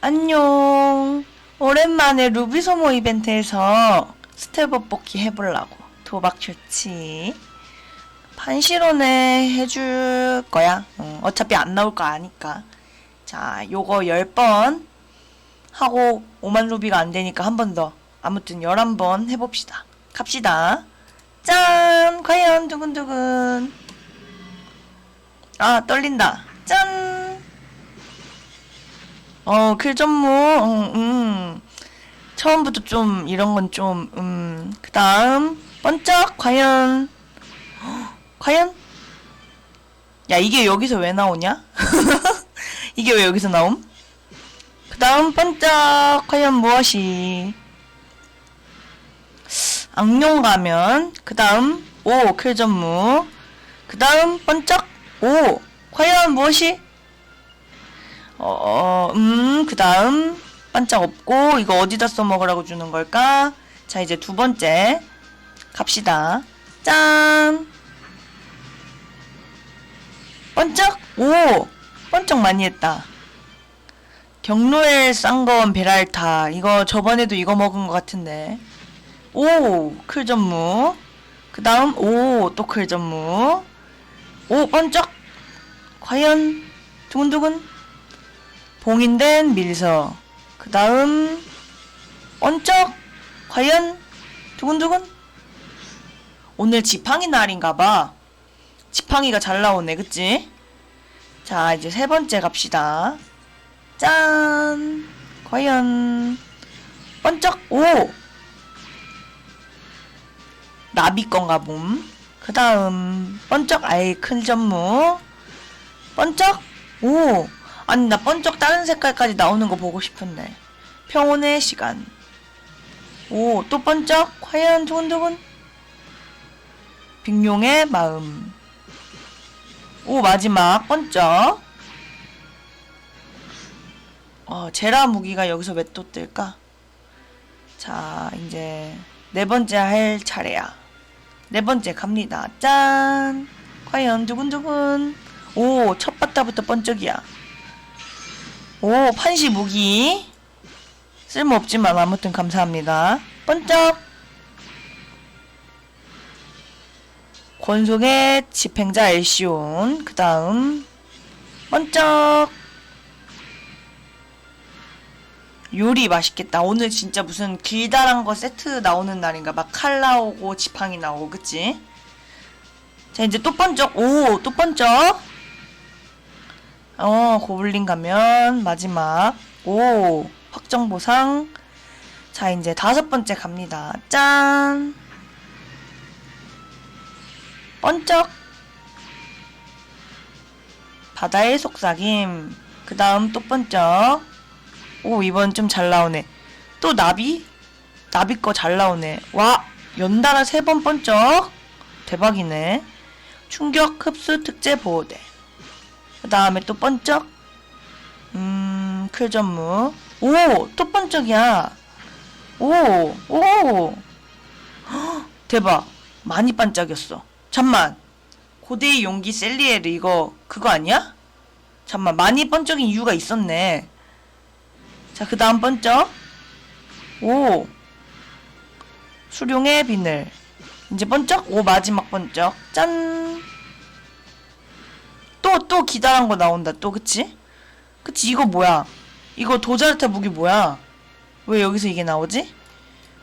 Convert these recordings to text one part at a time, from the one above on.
안녕. 오랜만에 루비 소모 이벤트에서 스텝업 뽑기 해보려고. 도박 좋지. 판시로네 해줄 거야. 어, 어차피 안 나올 거 아니까. 자, 요거 10번 하고 5만 루비가 안 되니까 한 번 더. 아무튼 11번 해봅시다. 갑시다. 짠! 과연 두근두근. 아, 떨린다. 짠! 어, 클 전무, 음, 음. 처음부터 좀, 이런 건 좀, 음. 그 다음, 번쩍, 과연. 헉, 과연? 야, 이게 여기서 왜 나오냐? 이게 왜 여기서 나옴? 그 다음, 번쩍, 과연 무엇이? 악룡 가면, 그 다음, 오, 클 전무. 그 다음, 번쩍, 오, 과연 무엇이? 어, 음, 그 다음, 반짝 없고, 이거 어디다 써먹으라고 주는 걸까? 자, 이제 두 번째. 갑시다. 짠! 번쩍! 오! 번쩍 많이 했다. 경로에 싼건 베랄타. 이거 저번에도 이거 먹은 것 같은데. 오! 클 전무. 그 다음, 오! 또 클 전무. 오! 번쩍! 과연, 두근두근. 봉인된 밀서. 그 다음, 번쩍. 과연, 두근두근. 오늘 지팡이 날인가봐. 지팡이가 잘 나오네, 그치? 자, 이제 세 번째 갑시다. 짠! 과연, 번쩍, 오! 나비 건가 봄. 그 다음, 번쩍, 아이, 큰 전무. 번쩍, 오! 아니, 나 번쩍 다른 색깔까지 나오는 거 보고 싶은데. 평온의 시간. 오, 또 번쩍, 과연, 두근두근. 빅룡의 마음. 오, 마지막, 번쩍. 어, 제라 무기가 여기서 왜또 뜰까? 자, 이제 네 번째 할 차례야. 네 번째 갑니다. 짠! 과연 두근두근. 오, 첫 바다부터 번쩍이야. 오, 판시 무기. 쓸모없지만 아무튼 감사합니다. 번쩍! 권속의 집행자 엘시온. 그 다음, 번쩍! 요리 맛있겠다. 오늘 진짜 무슨 길다란 거 세트 나오는 날인가 막 칼 나오고 지팡이 나오고 그치? 자 이제 또 번쩍 오 또 번쩍 어 고블린 가면 마지막 오 확정 보상 자 이제 다섯 번째 갑니다 짠 번쩍 바다의 속삭임 그 다음 또 번쩍 오, 이번 좀 잘 나오네. 또 나비? 나비 거 잘 나오네. 와, 연달아 세 번 번쩍. 대박이네. 충격 흡수 특제 보호대. 그 다음에 또 번쩍. 음, 클 전무. 오, 또 번쩍이야. 오, 오. 헉, 대박. 많이 반짝였어. 잠만. 고대의 용기 셀리에르 이거 그거 아니야? 잠만 많이 번쩍인 이유가 있었네. 자, 그 다음 번쩍. 오. 수룡의 비늘. 이제 번쩍. 오, 마지막 번쩍. 짠. 또, 또 기다란 거 나온다. 또, 그치? 그치, 이거 뭐야? 이거 도자르테 무기 뭐야? 왜 여기서 이게 나오지?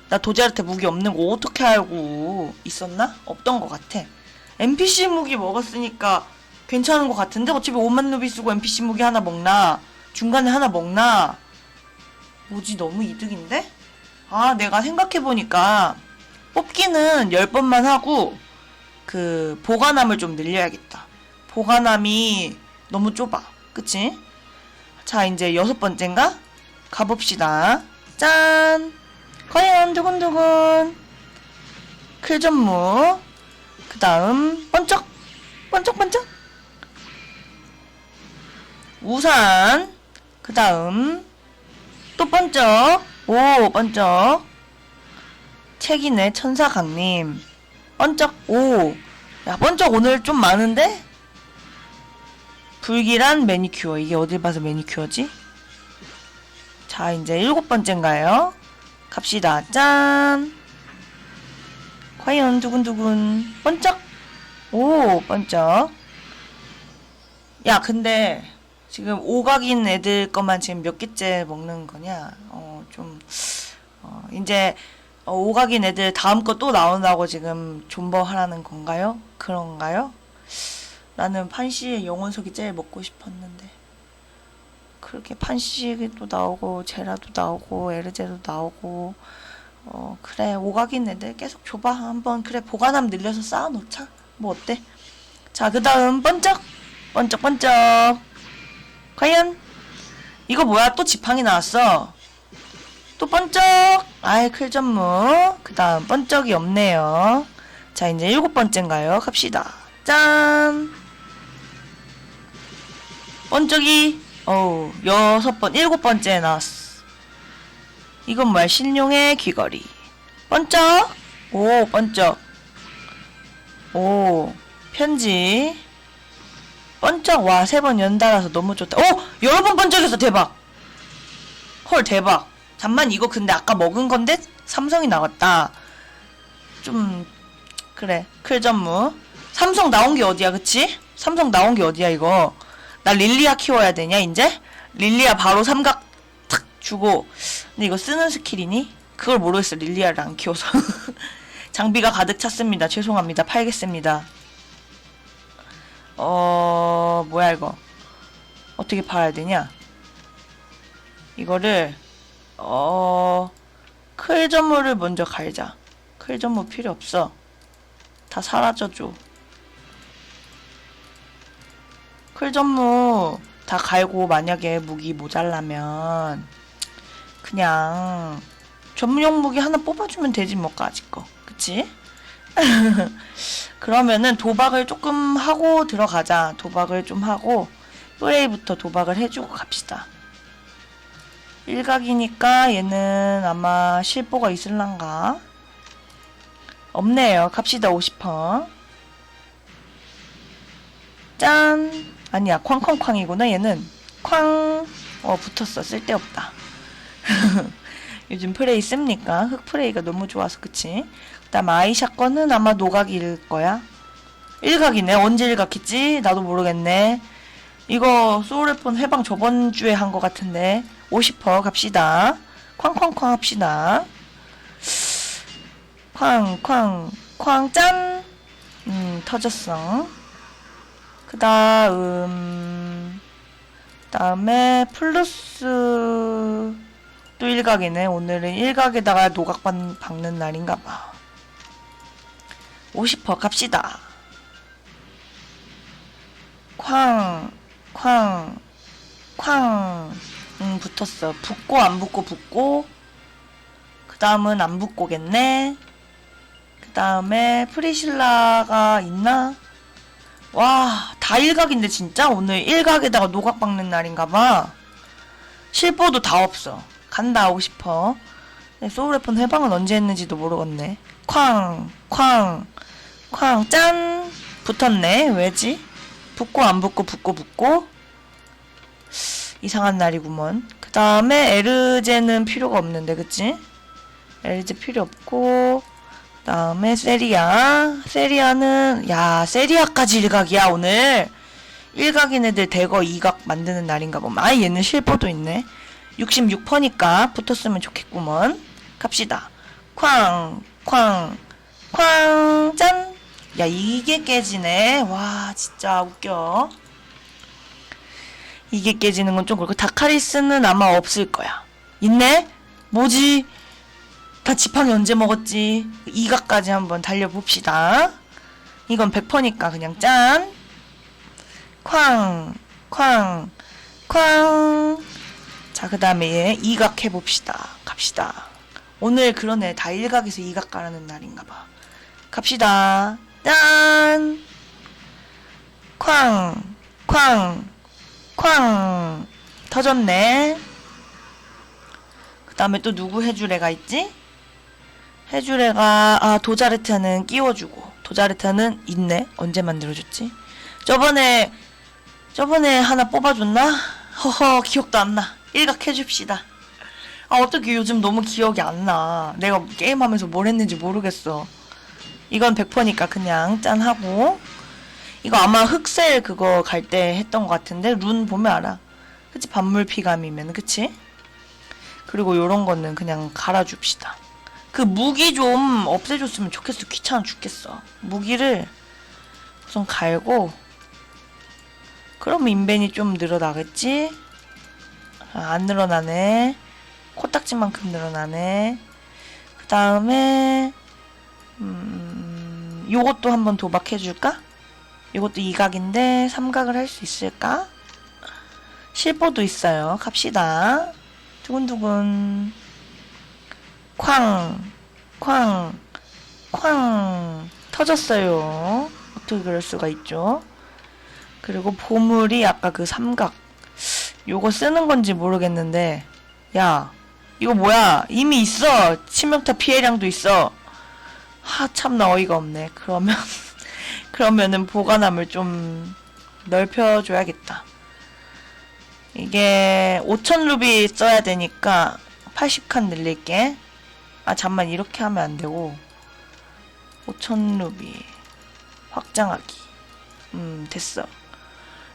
나 도자르테 무기 없는 거 어떻게 알고 있었나? 없던 것 같아. NPC 무기 먹었으니까 괜찮은 것 같은데? 어차피 5만 루비 쓰고 NPC 무기 하나 먹나? 중간에 하나 먹나? 뭐지 너무 이득인데? 아 내가 생각해보니까 뽑기는 10번만 하고 그 보관함을 좀 늘려야겠다 보관함이 너무 좁아 그치? 자 이제 여섯 번째인가? 가봅시다 짠 과연 두근두근 클전무 그 다음 번쩍 번쩍번쩍 우산 그 다음 또 번쩍. 오, 번쩍. 책이네, 천사 강림. 번쩍, 오. 야, 번쩍 오늘 좀 많은데? 불길한 매니큐어. 이게 어딜 봐서 매니큐어지? 자, 이제 일곱 번째인가요? 갑시다. 짠! 과연 두근두근 번쩍! 오, 번쩍. 야, 근데 지금 오각인 애들 것만 지금 몇 개째 먹는 거냐? 어, 좀, 어, 이제 어, 오각인 애들 다음 거 또 나온다고 지금 존버 하라는 건가요? 그런가요? 나는 판시의 영혼석이 제일 먹고 싶었는데. 그렇게 판시도 나오고, 제라도 나오고, 에르제도 나오고, 어, 그래, 오각인 애들 계속 줘봐. 한번, 그래, 보관함 늘려서 쌓아놓자. 뭐 어때? 자, 그 다음, 번쩍! 번쩍, 번쩍! 과연? 이거 뭐야? 또 지팡이 나왔어. 또 번쩍! 아이, 클전무. 그 다음, 번쩍이 없네요. 자, 이제 일곱 번째인가요? 갑시다. 짠! 번쩍이, 어우, 여섯 번, 일곱 번째 나왔어. 이건 뭐야? 신용의 귀걸이. 번쩍! 오, 번쩍. 오, 편지. 번쩍, 와, 세 번 연달아서 너무 좋다. 오! 여러 번 번쩍했어, 대박! 헐, 대박. 잠만, 이거 근데 아까 먹은 건데? 삼성이 나왔다. 좀, 그래. 클 전무. 삼성 나온 게 어디야, 그치? 삼성 나온 게 어디야, 이거. 나 릴리아 키워야 되냐, 이제? 릴리아 바로 삼각 탁 주고. 근데 이거 쓰는 스킬이니? 그걸 모르겠어, 릴리아를 안 키워서. 장비가 가득 찼습니다. 죄송합니다. 팔겠습니다. 어, 뭐야, 이거. 어떻게 팔아야 되냐? 이거를, 어, 클 전무를 먼저 갈자. 클 전무 필요 없어. 다 사라져줘. 클 전무 다 갈고 만약에 무기 모자라면 그냥 전문용 무기 하나 뽑아주면 되지 뭐 까짓 거. 그치? 그러면은 도박을 조금 하고 들어가자. 도박을 좀 하고 프레이부터 도박을 해주고 갑시다. 일각이니까 얘는 아마 실보가 있을란가? 없네요. 갑시다 50퍼 짠 아니야 쾅쾅쾅이구나 얘는. 쾅 어 붙었어. 쓸데없다. 요즘 프레이 씁니까? 흑 프레이가 너무 좋아서 그치? 그 다음 아이샷 거는 아마 노각일 거야. 일각이네. 언제 일각했지? 나도 모르겠네. 이거 소울레폰 해방 저번 주에 한 거 같은데. 50퍼 갑시다. 쾅쾅쾅 합시다. 쾅쾅 쾅짠! 음 터졌어 그 다음, 다음에 플러스 또 일각이네. 오늘은 일각에다가 노각 박- 박는 날인가 봐. 50퍼 갑시다. 쾅, 쾅, 쾅. 음, 붙었어. 붙고, 안 붙고, 붙고. 그 다음은 안 붙고겠네. 그 다음에 프리실라가 있나? 와, 다 일각인데 진짜 오늘 일각에다가 노각 박는 날인가봐. 실보도 다 없어. 간다 하고 싶어. 네, 소울웨폰 해방은 언제 했는지도 모르겠네. 쾅, 쾅, 쾅, 짠! 붙었네. 왜지? 붙고 안 붙고 붙고 붙고. 이상한 날이구먼. 그 다음에 에르제는 필요가 없는데, 그치? 에르제 필요 없고. 다음에 세리아. 세리아는 야 세리아까지 일각이야 오늘. 일각인 애들 대거 이각 만드는 날인가 보면 아 얘는 실보도 있네. 66퍼니까 붙었으면 좋겠구먼. 갑시다. 쾅, 쾅, 쾅, 짠. 야 이게 깨지네. 와 진짜 웃겨. 이게 깨지는 건 좀 그렇고 다카리스는 아마 없을 거야. 있네? 뭐지? 다 지팡이 언제 먹었지? 이각까지 한번 달려봅시다. 이건 100퍼니까 그냥 짠. 쾅, 쾅, 쾅. 자, 그 다음에 얘 이각 해봅시다. 갑시다. 오늘 그러네. 다 일각에서 이각 가라는 날인가 봐. 갑시다. 짠! 쾅, 쾅, 쾅. 터졌네. 그 다음에 또 누구 해줄 애가 있지? 해줄 애가, 아, 도자르타는 끼워주고, 도자르타는 있네? 언제 만들어줬지? 저번에, 저번에 하나 뽑아줬나? 허허, 기억도 안 나. 일각 해줍시다. 아, 어떻게 요즘 너무 기억이 안 나. 내가 게임하면서 뭘 했는지 모르겠어. 이건 100%니까 그냥 짠 하고. 이거 아마 흑셀 그거 갈 때 했던 것 같은데, 룬 보면 알아. 그치? 반물 피감이면, 그치? 그리고 요런 거는 그냥 갈아줍시다. 그 무기 좀 없애줬으면 좋겠어. 귀찮아 죽겠어. 무기를 우선 갈고, 그럼 인벤이 좀 늘어나겠지? 아, 안 늘어나네. 코딱지만큼 늘어나네. 그 다음에, 음, 요것도 한번 도박해줄까? 요것도 이각인데, 삼각을 할 수 있을까? 실보도 있어요. 갑시다. 두근두근. 쾅, 쾅, 쾅. 터졌어요. 어떻게 그럴 수가 있죠? 그리고 보물이 아까 그 삼각. 요거 쓰는 건지 모르겠는데, 야, 이거 뭐야? 이미 있어! 치명타 피해량도 있어! 하, 참나 어이가 없네. 그러면, 그러면은 보관함을 좀 넓혀줘야겠다. 이게 5천 루비 써야 되니까 80칸 늘릴게. 아, 잠만 이렇게 하면 안 되고. 5천 루비. 확장하기. 음, 됐어.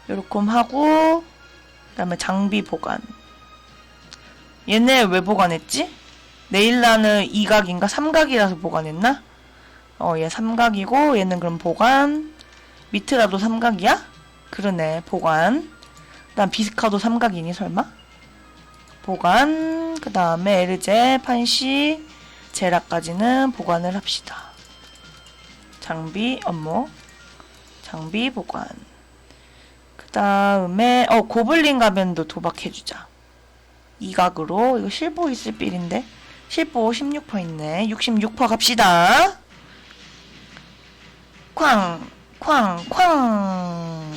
요렇게 하고, 그 다음에 장비 보관. 얘네 왜 보관했지? 네일라는 이각인가 삼각이라서 보관했나? 어, 얘 삼각이고, 얘는 그럼 보관. 미트라도 삼각이야? 그러네, 보관. 그 다음 비스카도 삼각이니, 설마? 보관. 그 다음에 에르제, 판시, 제라까지는 보관을 합시다. 장비, 업무. 장비 보관. 그 다음에, 어, 고블린 가면도 도박해주자. 이각으로. 이거 실보 있을 빌인데. 실보 16% 있네. 66% 갑시다. 쾅, 쾅, 쾅.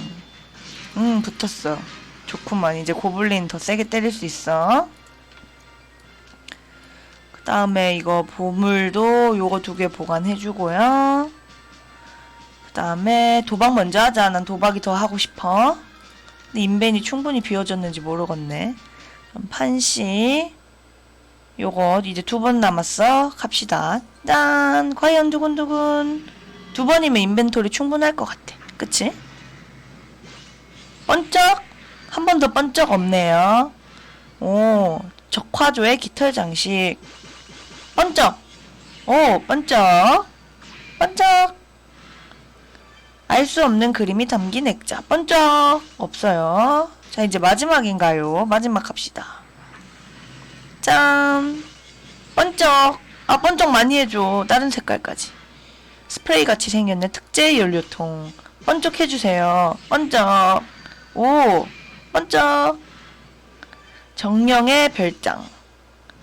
음, 붙었어. 좋구만. 이제 고블린 더 세게 때릴 수 있어. 그 다음에 이거 보물도 요거 두 개 보관해주고요. 그 다음에 도박 먼저 하자. 난 도박이 더 하고 싶어. 근데 인벤이 충분히 비워졌는지 모르겠네. 그럼 판시. 요거 이제 두 번 남았어. 갑시다. 짠! 과연 두근두근. 두 번이면 인벤토리 충분할 것 같아. 그치? 번쩍! 한 번 더 번쩍 없네요. 오, 적화조의 깃털 장식. 번쩍! 오, 번쩍! 번쩍! 알 수 없는 그림이 담긴 액자. 번쩍! 없어요. 자, 이제 마지막인가요? 마지막 갑시다. 짠! 번쩍! 아, 번쩍 많이 해줘. 다른 색깔까지. 스프레이 같이 생겼네. 특제 연료통. 번쩍 해주세요. 번쩍. 오, 번쩍. 정령의 별장.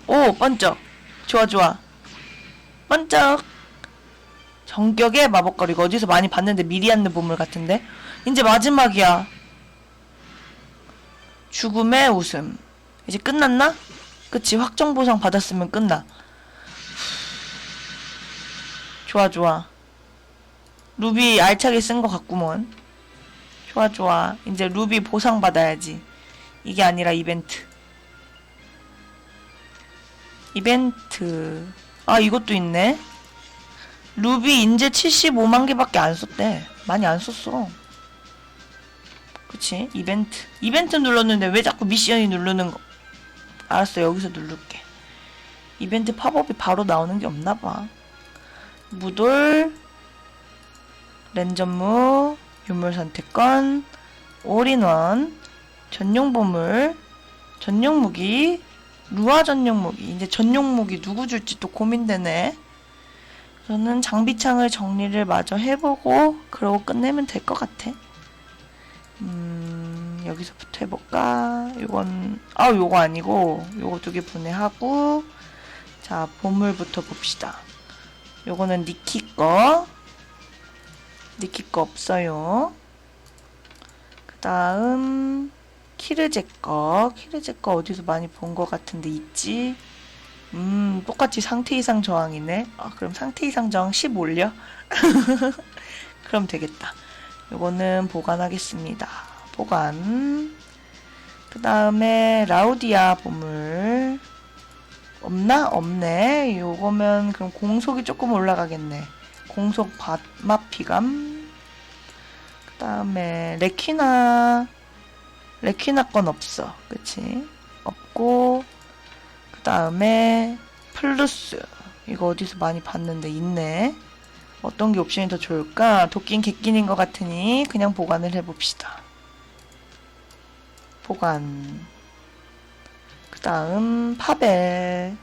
오, 번쩍. 좋아, 좋아. 번쩍. 정격의 마법거리. 이거 어디서 많이 봤는데 미리 앉는 보물 같은데? 이제 마지막이야. 죽음의 웃음. 이제 끝났나? 그치, 확정 보상 받았으면 끝나. 좋아, 좋아. 루비 알차게 쓴 것 같구먼. 좋아, 좋아. 이제 루비 보상 받아야지. 이게 아니라 이벤트. 이벤트. 아, 이것도 있네. 루비 인제 75만 개밖에 안 썼대. 많이 안 썼어. 그치? 이벤트. 이벤트 눌렀는데 왜 자꾸 미션이 누르는 거. 알았어, 여기서 누를게. 이벤트 팝업이 바로 나오는 게 없나 봐. 무돌, 랜전무, 유물 선택권, 올인원, 전용 보물, 전용 무기, 루아 전용 무기. 이제 전용 무기 누구 줄지 또 고민되네. 저는 장비창을 정리를 마저 해보고 그러고 끝내면 될 것 같아. 음, 여기서부터 해볼까? 요건, 아, 요거 아니고, 요거 두 개 분해하고, 자, 보물부터 봅시다. 요거는 니키 거. 니키 거 없어요. 그 다음, 키르제 거. 키르제 거 어디서 많이 본 것 같은데 있지? 음, 똑같이 상태 이상 저항이네. 아, 그럼 상태 이상 저항 10 올려? 그럼 되겠다. 요거는 보관하겠습니다. 보관. 그 다음에 라우디아 보물. 없나? 없네. 요거면 그럼 공속이 조금 올라가겠네. 공속 바, 마피감. 그 다음에 레키나. 레키나 건 없어. 그치? 없고. 그 다음에 플루스. 이거 어디서 많이 봤는데 있네. 어떤 게 옵션이 더 좋을까? 도끼는 객긴인 것 같으니 그냥 보관을 해봅시다. 보관. 그 다음 파벨.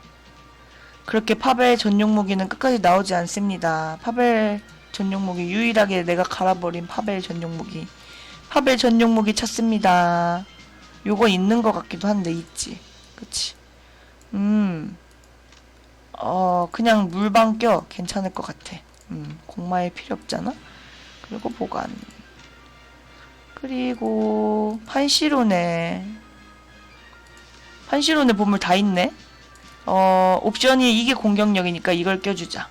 그렇게 파벨 전용 무기는 끝까지 나오지 않습니다. 파벨 전용 무기 유일하게 내가 갈아버린 파벨 전용 무기. 파벨 전용 무기 찾습니다. 요거 있는 것 같기도 한데 있지. 그치? 음. 어 그냥 물방 껴 괜찮을 것 같아. 음 공마에 필요 없잖아. 그리고 보관. 그리고 판시로네. 판시론의 보물 다 있네. 어, 옵션이 이게 공격력이니까 이걸 껴주자.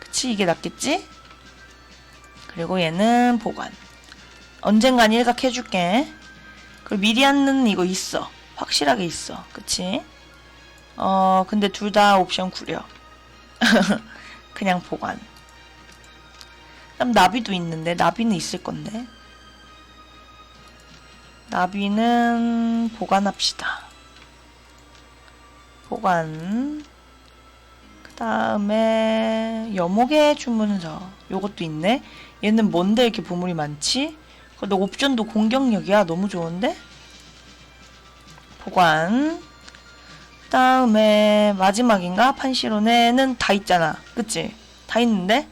그치, 이게 낫겠지? 그리고 얘는 보관. 언젠간 일각해줄게. 그리고 미리안는 이거 있어. 확실하게 있어. 그치? 어, 근데 둘 다 옵션 구려. 그냥 보관. 그럼 나비도 있는데, 나비는 있을 건데. 나비는 보관합시다. 보관. 그 다음에 여목의 주문서. 요것도 있네. 얘는 뭔데 이렇게 보물이 많지? 근데 옵션도 공격력이야. 너무 좋은데? 보관. 그 다음에 마지막인가? 판시론에는 다 있잖아. 그치? 다 있는데?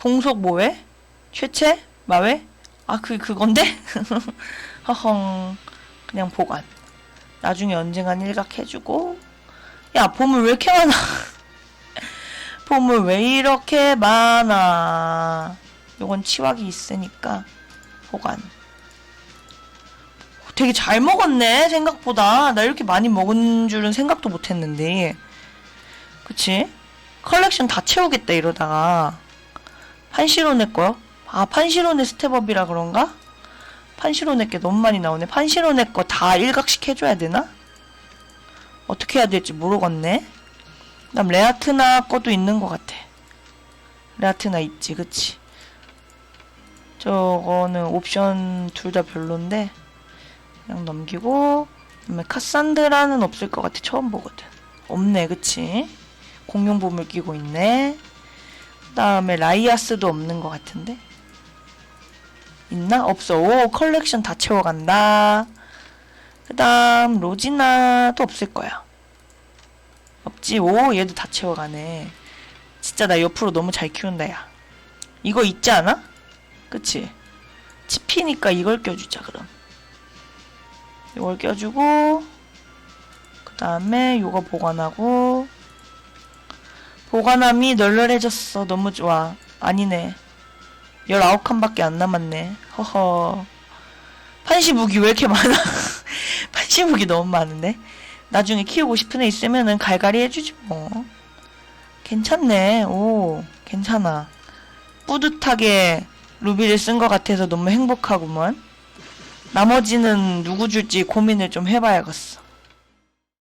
공속 뭐해? 최채? 마회? 아, 그, 그건데? 허헝. 그냥 보관. 나중에 언젠간 일각 해주고. 야, 보물 왜 이렇게 많아? 보물 왜 이렇게 많아? 요건 치wak이 있으니까 보관. 되게 잘 먹었네, 생각보다. 나 이렇게 많이 먹은 줄은 생각도 못 했는데. 그치? 컬렉션 다 채우겠다, 이러다가. 판시로네 거요? 아, 판시로네 스텝업이라 그런가? 판시로네 게 너무 많이 나오네. 판시로네 거 다 일각씩 해줘야 되나? 어떻게 해야 될지 모르겠네. 그다음 레아트나 거도 있는 것 같아. 레아트나 있지, 그치? 저거는 옵션 둘 다 별론데 그냥 넘기고 그다음에 카산드라는 없을 것 같아. 처음 보거든. 없네, 그치? 공룡 보물 끼고 있네. 그 다음에 라이아스도 없는 것 같은데. 있나? 없어. 오, 컬렉션 다 채워간다. 그 다음, 로지나도 없을 거야. 없지. 오, 얘도 다 채워가네. 진짜 나 옆으로 너무 잘 키운다, 야. 이거 있지 않아? 그치? 치피니까 이걸 껴주자, 그럼. 이걸 껴주고, 그 다음에 요거 보관하고, 보관함이 널널해졌어. 너무 좋아. 아니네. 19칸밖에 안 남았네. 허허. 판시 무기 왜 이렇게 많아? 판시 무기 너무 많은데? 나중에 키우고 싶은 애 있으면은 갈갈이 해주지 뭐. 괜찮네. 오, 괜찮아. 뿌듯하게 루비를 쓴 것 같아서 너무 행복하구먼. 나머지는 누구 줄지 고민을 좀 해봐야겠어.